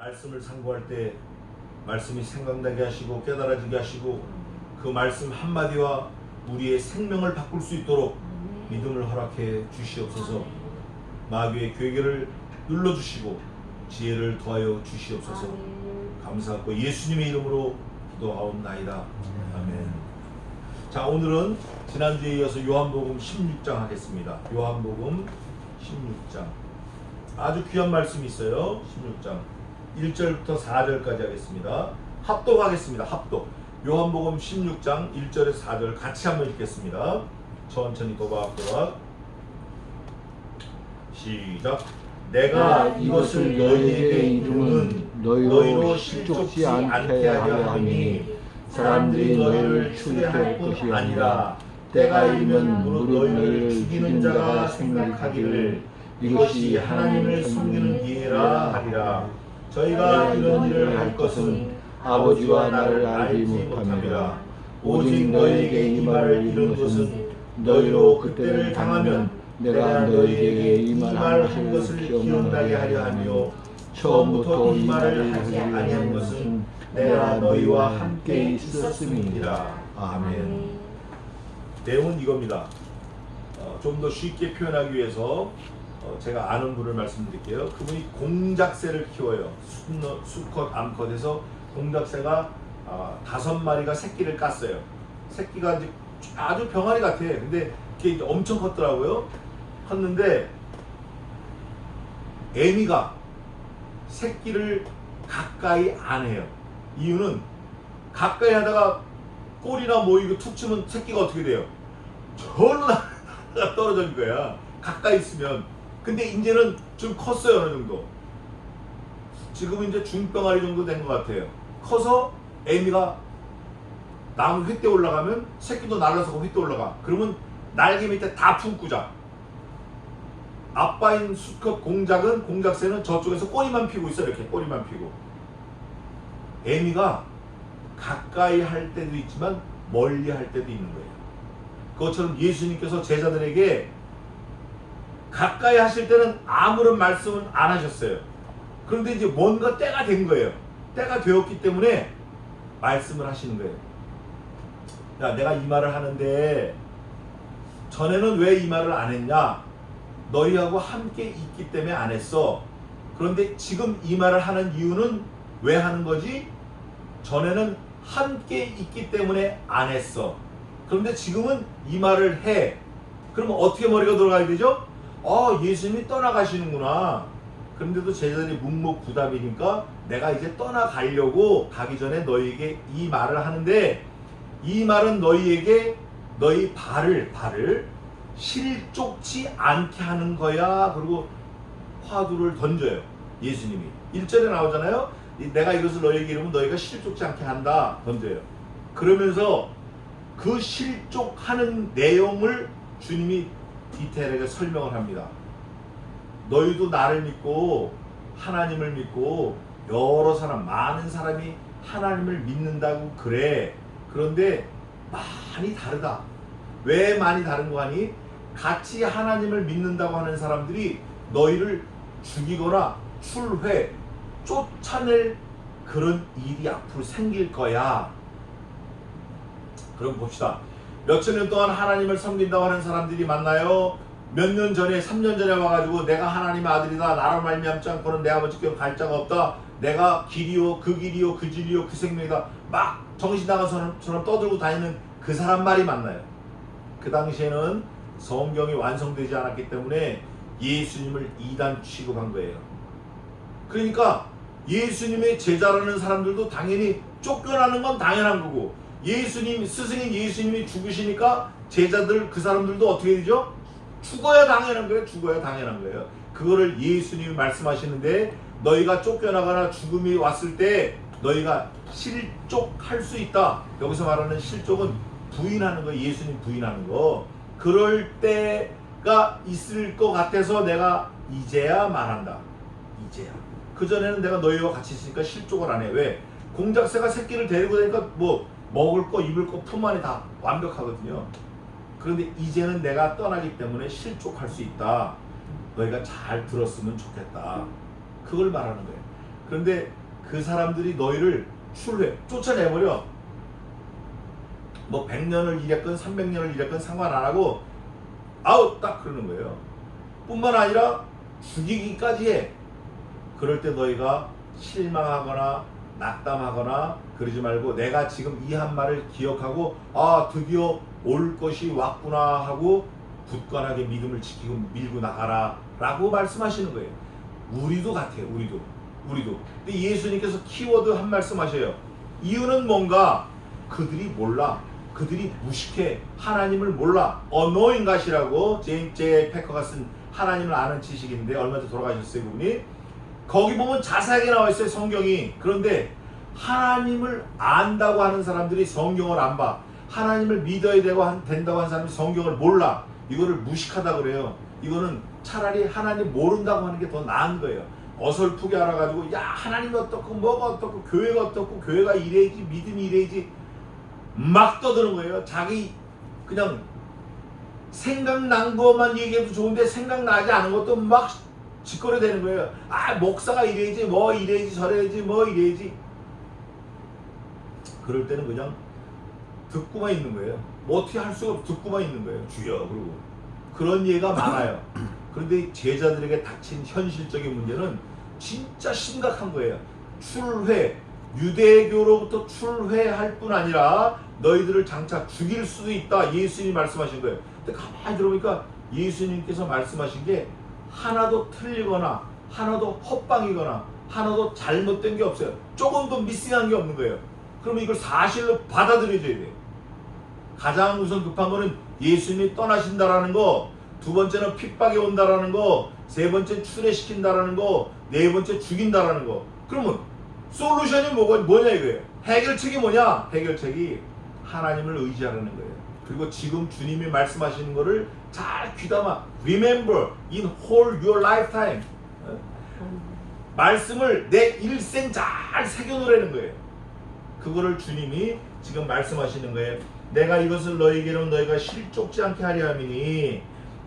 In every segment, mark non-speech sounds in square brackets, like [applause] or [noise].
말씀을 상고할 때 말씀이 생각나게 하시고 깨달아지게 하시고 그 말씀 한마디와 우리의 생명을 바꿀 수 있도록 믿음을 허락해 주시옵소서. 마귀의 괴계를 눌러주시고 지혜를 더하여 주시옵소서. 감사하고 예수님의 이름으로 기도하옵나이다. 아멘. 자 오늘은 지난주에 이어서 요한복음 16장 하겠습니다. 요한복음 16장. 아주 귀한 말씀이 있어요. 16장 1절부터 4절까지 하겠습니다. 합독하겠습니다. 합독. 요한복음 16장 1절에서 4절 같이 한번 읽겠습니다. 천천히 도박도박 시작. 내가 이것을 너희에게 이루는 너희로 실족지 않게 하려 하니 사람들이 너희를 추리할 뿐 아니라 때가 무릇 너희를 죽이는 자가 생각하기를 이것이 하나님을 섬기는 기회라 하리라 저희가 이런 일을 할 것은 아버지와 나를 알지 못함이라 오직 너희에게 이 말을 이룬 것은 너희로 그때를 당하면 내가 너희에게 이말한 것을 기억나게 하려 하며 처음부터 이 말을 하지 아니한 것은 내가 너희와 함께 있었음이니라 아멘. 내용은 이겁니다. 어, 좀더 쉽게 표현하기 위해서 어, 제가 아는 분을 말씀드릴게요 그분이 공작새를 키워요 수컷, 수컷 암컷에서 공작새가 아, 다섯 마리가 새끼를 깠어요 새끼가 이제 아주 병아리 같아 근데 그게 엄청 컸더라고요 컸는데 애미가 새끼를 가까이 안 해요. 이유는 가까이 하다가 꼬리나 뭐 이거 툭 치면 새끼가 어떻게 돼요? 절로 나가 [laughs] 떨어질 거야. 가까이 있으면. 근데 이제는 좀 컸어요 어느 정도. 지금은 이제 중병아리 정도 된 것 같아요. 커서 애미가 나무 횃대 올라가면 새끼도 날라서 그 횃대 올라가. 그러면 날개 밑에 다 품고 자. 아빠인 수컷 공작은 공작새는 저쪽에서 꼬리만 피고 있어 이렇게 꼬리만 피고 애미가 가까이 할 때도 있지만 멀리 할 때도 있는 거예요. 그것처럼 예수님께서 제자들에게 가까이 하실 때는 아무런 말씀은 안 하셨어요. 그런데 이제 뭔가 때가 된 거예요. 때가 되었기 때문에 말씀을 하시는 거예요. 야, 내가 이 말을 하는데 전에는 왜 이 말을 안 했냐? 너희하고 함께 있기 때문에 안 했어. 그런데 지금 이 말을 하는 이유는 왜 하는 거지? 전에는 함께 있기 때문에 안 했어. 그런데 지금은 이 말을 해. 그러면 어떻게 머리가 돌아가야 되죠? 아, 예수님이 떠나가시는구나. 그런데도 제자들이 묵묵부답이니까 내가 이제 떠나가려고 가기 전에 너희에게 이 말을 하는데 이 말은 너희에게 너희 발을 발을 실족치 않게 하는 거야. 그리고 화두를 던져요. 예수님이. 1절에 나오잖아요. 이- 내가 이것을 너희에게 이르면 너희가 실족치 않게 한다. 던져요. 그러면서 그 실족하는 내용을 주님이 디테일하게 설명을 합니다. 너희도 나를 믿고 하나님을 믿고 여러 사람 많은 사람이 하나님을 믿는다고 그래. 그런데 많이 다르다. 왜 많이 다른 거 하니? 같이 하나님을 믿는다고 하는 사람들이 너희를 죽이거나 출회, 쫓아낼 그런 일이 앞으로 생길 거야. 그럼 봅시다. 몇천 년 동안 하나님을 섬긴다고 하는 사람들이 많나요? 몇 년 전에, 3년 전에 와가지고 내가 하나님의 아들이다. 나로 말미암지 않고는 내 아버지께 갈 자가 없다. 내가 길이요, 그 길이요, 그 진리요, 그 생명이다. 막 정신 나간 사람처럼 떠들고 다니는 그 사람 말이 맞나요? 그 당시에는 성경이 완성되지 않았기 때문에 예수님을 이단 취급한 거예요. 그러니까 예수님의 제자라는 사람들도 당연히 쫓겨나는 건 당연한 거고 예수님 스승인 예수님이 죽으시니까 제자들 그 사람들도 어떻게 되죠? 죽어야 당연한 거예요. 죽어야 당연한 거예요. 그거를 예수님이 말씀하시는데 너희가 쫓겨나거나 죽음이 왔을 때 너희가 실족할 수 있다. 여기서 말하는 실족은 부인하는 거, 예수님 부인하는 거. 그럴 때가 있을 것 같아서 내가 이제야 말한다. 이제야. 그 전에는 내가 너희와 같이 있으니까 실족을 안 해. 왜? 공작새가 새끼를 데리고 다니까 뭐 먹을 거, 입을 거, 품 안이 다 완벽하거든요. 그런데 이제는 내가 떠나기 때문에 실족할 수 있다. 너희가 잘 들었으면 좋겠다. 그걸 말하는 거예요. 그런데 그 사람들이 너희를 출해 쫓아내버려. 뭐 100년을 일했건 300년을 일했건 상관 안 하고 아웃 딱 그러는 거예요. 뿐만 아니라 죽이기까지 해. 그럴 때 너희가 실망하거나 낙담하거나 그러지 말고 내가 지금 이 한 말을 기억하고 아 드디어 올 것이 왔구나 하고 굳건하게 믿음을 지키고 밀고 나가라 라고 말씀하시는 거예요. 우리도 같아요. 우리도. 우리도. 근데 예수님께서 키워드 한 말씀 하셔요. 이유는 뭔가 그들이 몰라. 그들이 무식해. 하나님을 몰라. 어노인 가시라고 제임 제 패커가 쓴 하나님을 아는 지식인데 얼마 전에 돌아가셨어요. 그분이. 거기 보면 자세하게 나와 있어요. 성경이. 그런데 하나님을 안다고 하는 사람들이 성경을 안 봐. 하나님을 믿어야 되고 한, 된다고 하는 사람이 성경을 몰라. 이거를 무식하다 그래요. 이거는 차라리 하나님 모른다고 하는 게 더 나은 거예요. 어설프게 알아가지고 야 하나님 어떻고 뭐가 어떻고 교회가 어떻고 교회가 이래야지 믿음이 이래야지 막 떠드는 거예요. 자기 그냥 생각난 것만 얘기해도 좋은데 생각나지 않은 것도 막 짓거려 되는 거예요. 아 목사가 이래야지 뭐 이래야지 저래야지 뭐 이래야지 그럴 때는 그냥 듣고만 있는 거예요. 뭐 어떻게 할 수가 없 듣고만 있는 거예요. 주여 그러고 그런 예가 많아요. 그런데 제자들에게 닥친 현실적인 문제는 진짜 심각한 거예요. 출회 유대교로부터 출회할 뿐 아니라 너희들을 장차 죽일 수도 있다. 예수님이 말씀하신 거예요. 근데 가만히 들어보니까 예수님께서 말씀하신 게 하나도 틀리거나 하나도 헛방이거나 하나도 잘못된 게 없어요. 조금도 미싱한 게 없는 거예요. 그러면 이걸 사실로 받아들여줘야 돼요. 가장 우선 급한 거는 예수님이 떠나신다라는 거, 두 번째는 핍박이 온다라는 거, 세 번째 출애시킨다라는 거, 네 번째 죽인다라는 거. 그러면 솔루션이 뭐냐 이거예요. 해결책이 뭐냐? 해결책이 하나님을 의지하라는 거예요. 그리고 지금 주님이 말씀하시는 거를 잘 귀담아 remember in whole your lifetime. 어? 말씀을 내 일생 잘 새겨놓으라는 거예요. 그거를 주님이 지금 말씀하시는 거예요. 내가 이것을 너희에게로 너희가 실족지 않게 하려 함이니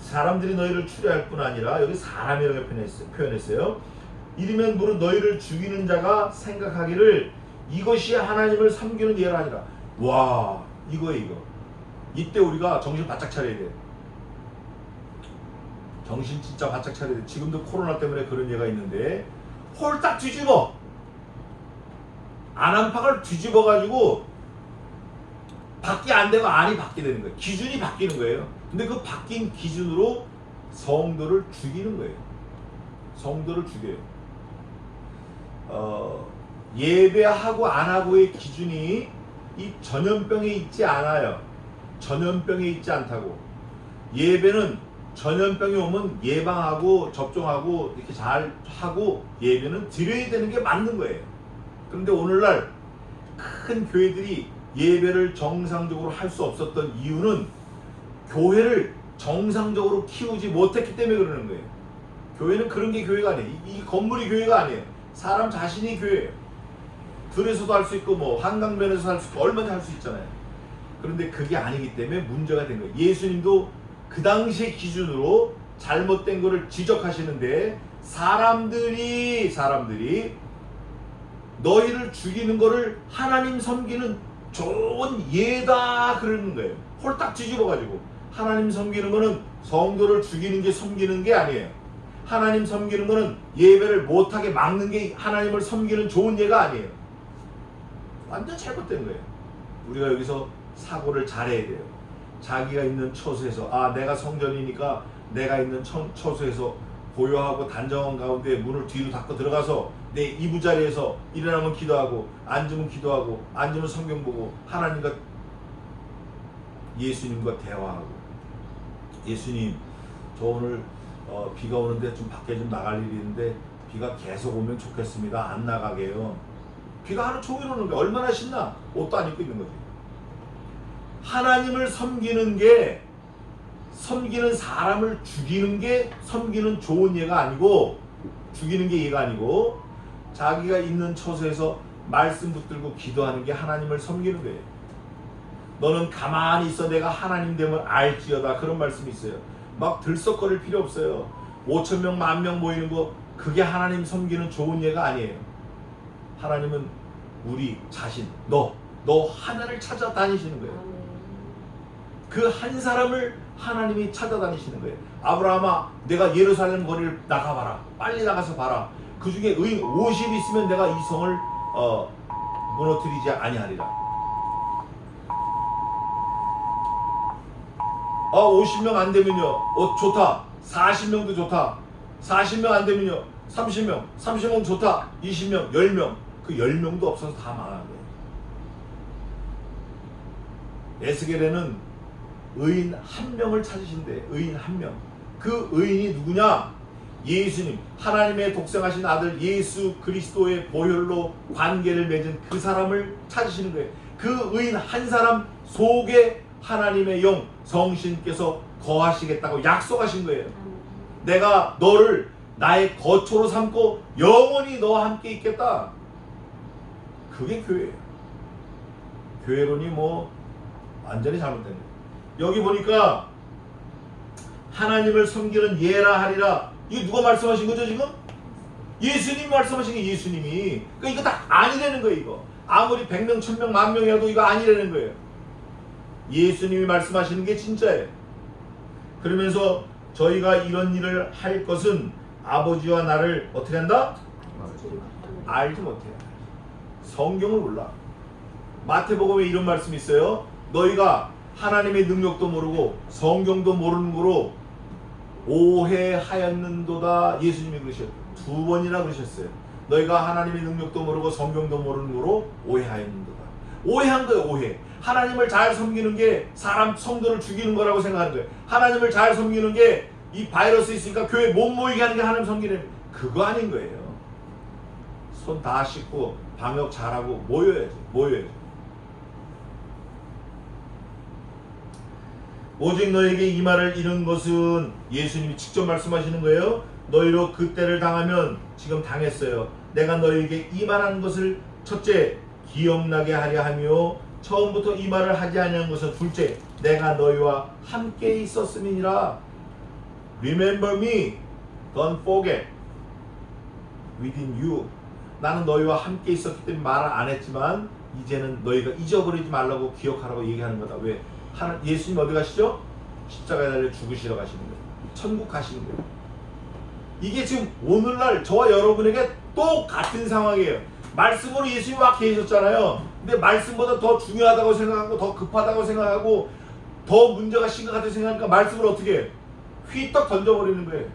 사람들이 너희를 추려할 뿐 아니라 여기 사람이라고 표현했어요. 표현했어요. 이르면 무릇 너희를 죽이는 자가 생각하기를 이것이 하나님을 섬기는 예가 아니라 와 이거에 이거 이때 우리가 정신 바짝 차려야 돼. 정신 진짜 바짝 차려야 돼. 지금도 코로나 때문에 그런 예가 있는데 홀딱 뒤집어 안한팍을 뒤집어 가지고 밖에 안 되고 안이 받게 되는 거예요. 기준이 바뀌는 거예요. 근데 그 바뀐 기준으로 성도를 죽이는 거예요. 성도를 죽여요. 어, 예배하고 안 하고의 기준이 이 전염병에 있지 않아요. 전염병에 있지 않다고. 예배는 전염병이 오면 예방하고 접종하고 이렇게 잘 하고 예배는 드려야 되는 게 맞는 거예요. 그런데 오늘날 큰 교회들이 예배를 정상적으로 할 수 없었던 이유는 교회를 정상적으로 키우지 못했기 때문에 그러는 거예요. 교회는 그런 게 교회가 아니에요. 이, 이 건물이 교회가 아니에요. 사람 자신이 교회예요. 들에서도 할 수 있고 뭐 한강변에서 할 수 있고 얼마나 할 수 있잖아요. 그런데 그게 아니기 때문에 문제가 된 거예요. 예수님도 그 당시의 기준으로 잘못된 거를 지적하시는데 사람들이 사람들이 너희를 죽이는 거를 하나님 섬기는 좋은 예다 그러는 거예요. 홀딱 뒤집어 가지고 하나님 섬기는 거는 성도를 죽이는 게 섬기는 게 아니에요. 하나님 섬기는 거는 예배를 못하게 막는 게 하나님을 섬기는 좋은 예가 아니에요. 완전 잘못된 거예요. 우리가 여기서 사고를 잘해야 돼요. 자기가 있는 처소에서 아 내가 성전이니까 내가 있는 처, 처소에서 고요하고 단정한 가운데 문을 뒤로 닫고 들어가서 내 이부 자리에서 일어나면 기도하고 앉으면 기도하고 앉으면 성경 보고 하나님과 예수님과 대화하고. 예수님 저 오늘 어, 비가 오는데 좀 밖에 좀 나갈 일이 있는데 비가 계속 오면 좋겠습니다. 안 나가게요. 비가 하루 종일 오는데 얼마나 신나. 옷도 안 입고 있는 거지 하나님을 섬기는 게 섬기는 사람을 죽이는 게 섬기는 좋은 예가 아니고 죽이는 게 예가 아니고 자기가 있는 처소에서 말씀 붙들고 기도하는 게 하나님을 섬기는 거예요. 너는 가만히 있어 내가 하나님 됨을 알지어다 그런 말씀이 있어요. 막 들썩거릴 필요 없어요. 5천 명, 만 명 모이는 거 그게 하나님 섬기는 좋은 예가 아니에요. 하나님은 우리 자신, 너, 너 하나를 찾아 다니시는 거예요. 그 한 사람을 하나님이 찾아다니시는 거예요. 아브라함아, 내가 예루살렘 거리를 나가봐라. 빨리 나가서 봐라. 그 중에 의인 50 있으면 내가 이 성을 어, 무너뜨리지 아니하리라. 아, 50명 안 되면요. 어, 좋다. 40명도 좋다. 40명 안 되면요. 30명. 30명 좋다. 20명, 10명. 그 10명도 없어서 다 망한 거예요. 에스겔에는 의인 한 명을 찾으신대. 의인 한 명. 그 의인이 누구냐? 예수님, 하나님의 독생하신 아들 예수 그리스도의 보혈로 관계를 맺은 그 사람을 찾으시는 거예요. 그 의인 한 사람 속에 하나님의 영, 성신께서 거하시겠다고 약속하신 거예요. 내가 너를 나의 거처로 삼고 영원히 너와 함께 있겠다. 그게 교회예요. 교회론이 뭐 완전히 잘못된 거예요. 여기 보니까 하나님을 섬기는 예라 하리라. 이거 누가 말씀하신 거죠 지금? 예수님이 말씀하신 게 예수님이. 그러니까 이거 다 아니라는 거예요 이거. 아무리 100명, 1000명, 만 명이라도 이거 아니라는 거예요. 예수님이 말씀하시는 게 진짜예요. 그러면서 저희가 이런 일을 할 것은 아버지와 나를 어떻게 한다? 알지 못해요. 성경을 몰라. 마태복음에 이런 말씀이 있어요. 너희가 하나님의 능력도 모르고 성경도 모르는 거로 오해하였는도다. 예수님이 그러셨. 두 번이나 그러셨어요. 너희가 하나님의 능력도 모르고 성경도 모르는 거로 오해하였는도다. 오해한 거예요, 오해. 하나님을 잘 섬기는 게 사람 성도를 죽이는 거라고 생각하는 거예요. 하나님을 잘 섬기는 게 이 바이러스 있으니까 교회 못 모이게 하는 게 하나님 섬기는 그거 아닌 거예요. 손 다 씻고 방역 잘하고 모여야지, 모여야지. 오직 너에게 이 말을 이룬 것은 예수님이 직접 말씀하시는 거예요. 너희로 그때를 당하면 지금 당했어요. 내가 너희에게 이 말한 것을 첫째 기억나게 하려 하며 처음부터 이 말을 하지 아니한 것은 둘째 내가 너희와 함께 있었음이니라. Remember me, don't forget. Within you. 나는 너희와 함께 있었기 때문에 말을 안 했지만 이제는 너희가 잊어버리지 말라고 기억하라고 얘기하는 거다. 왜? 하나, 예수님 어디 가시죠? 십자가에 달려 죽으시러 가시는 거예요. 천국 가시는 거예요. 이게 지금 오늘날 저와 여러분에게 똑같은 상황이에요. 말씀으로 예수님이 막 계셨잖아요. 근데 말씀보다 더 중요하다고 생각하고 더 급하다고 생각하고 더 문제가 심각하다고 생각하니까 말씀을 어떻게 해? 휘떡 던져버리는 거예요.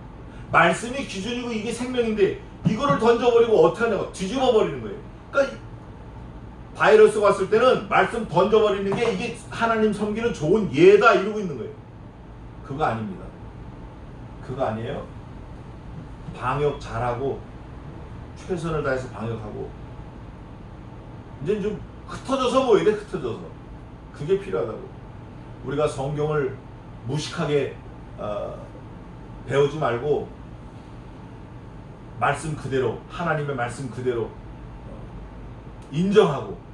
말씀이 기준이고 이게 생명인데 이거를 던져버리고 어떻게 하냐고 뒤집어 버리는 거예요. 그러니까 바이러스가 왔을 때는 말씀 던져버리는 게 이게 하나님 섬기는 좋은 예다 이러고 있는 거예요. 그거 아닙니다. 그거 아니에요. 방역 잘하고 최선을 다해서 방역하고 이제 좀 흩어져서 모여야 돼 흩어져서 그게 필요하다고 우리가 성경을 무식하게 어, 배우지 말고 말씀 그대로 하나님의 말씀 그대로 어, 인정하고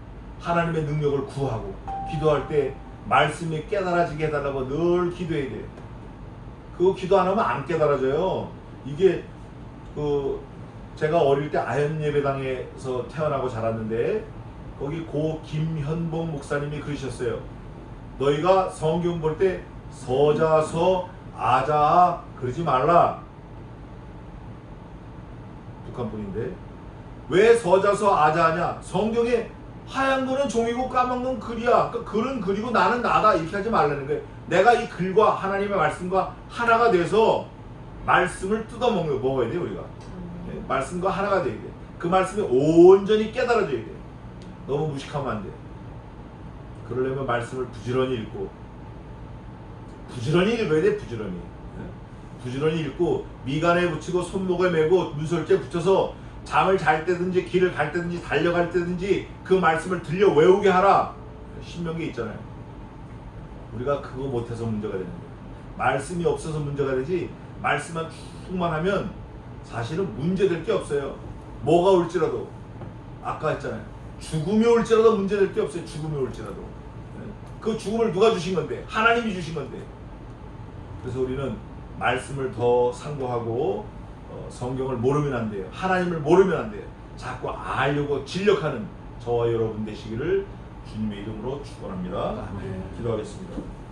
하나님의 능력을 구하고 기도할 때 말씀이 깨달아지게 해달라고 늘 기도해야 돼요. 그거 기도 안 하면 안 깨달아져요. 이게 그 제가 어릴 때 아현 예배당에서 태어나고 자랐는데 거기 고 김현봉 목사님이 그러셨어요. 너희가 성경 볼 때 서자서 아자 그러지 말라. 북한 분인데 왜 서자서 아자하냐? 성경에 하얀 거는 종이고 까만 건 글이야. 그 글은 글이고 나는 나다 이렇게 하지 말라는 거예요. 내가 이 글과 하나님의 말씀과 하나가 돼서 말씀을 뜯어 먹는 먹어야 돼 우리가. 네, 말씀과 하나가 돼야 돼. 그 말씀이 온전히 깨달아져야 돼. 너무 무식하면 안 돼. 그러려면 말씀을 부지런히 읽고 부지런히 읽어야 돼 부지런히. 네? 부지런히 읽고 미간에 붙이고 손목에 메고 문설주에 붙여서 잠을 잘 때든지 길을 갈 때든지 달려갈 때든지 그 말씀을 들려 외우게 하라. 신명기 있잖아요. 우리가 그거 못해서 문제가 되는 거예요. 말씀이 없어서 문제가 되지 말씀만 쭉만 하면 사실은 문제될 게 없어요. 뭐가 올지라도 아까 했잖아요. 죽음이 올지라도 문제될 게 없어요. 죽음이 올지라도 네? 그 죽음을 누가 주신 건데 하나님이 주신 건데 그래서 우리는 말씀을 더 상고하고 어, 성경을 모르면 안 돼요. 하나님을 모르면 안 돼요. 자꾸 알려고 진력하는 저와 여러분 되시기를 주님의 이름으로 축원합니다. 기도하겠습니다.